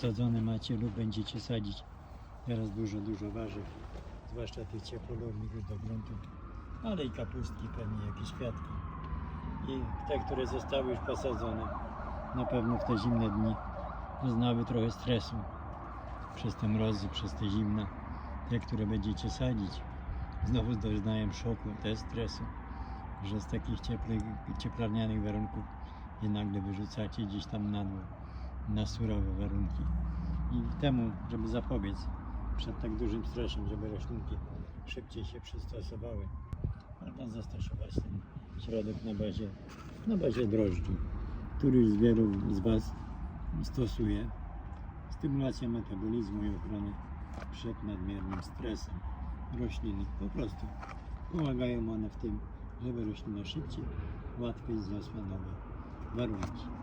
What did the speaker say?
posadzone macie lub będziecie sadzić. Teraz dużo, dużo warzyw, zwłaszcza tych ciepłolubnych już do gruntu, ale i kapustki, pewnie jakieś kwiatki. I te, które zostały już posadzone, na pewno w te zimne dni doznały trochę stresu przez te mrozy, przez te zimna. Te, które będziecie sadzić, znowu doznają szoku, też stresu, że z takich cieplych, cieplarnianych warunków je nagle wyrzucacie gdzieś tam na dół, na surowe warunki. I temu, żeby zapobiec przed tak dużym stresem, żeby roślinki szybciej się przystosowały, można zastosować ten środek na bazie, na bazie drożdży, który już wielu z Was stosuje. Stymulacja metabolizmu i ochrony przed nadmiernym stresem rośliny. Po prostu pomagają one w tym, żeby roślina szybciej, łatwiej zniosła nowe warunki.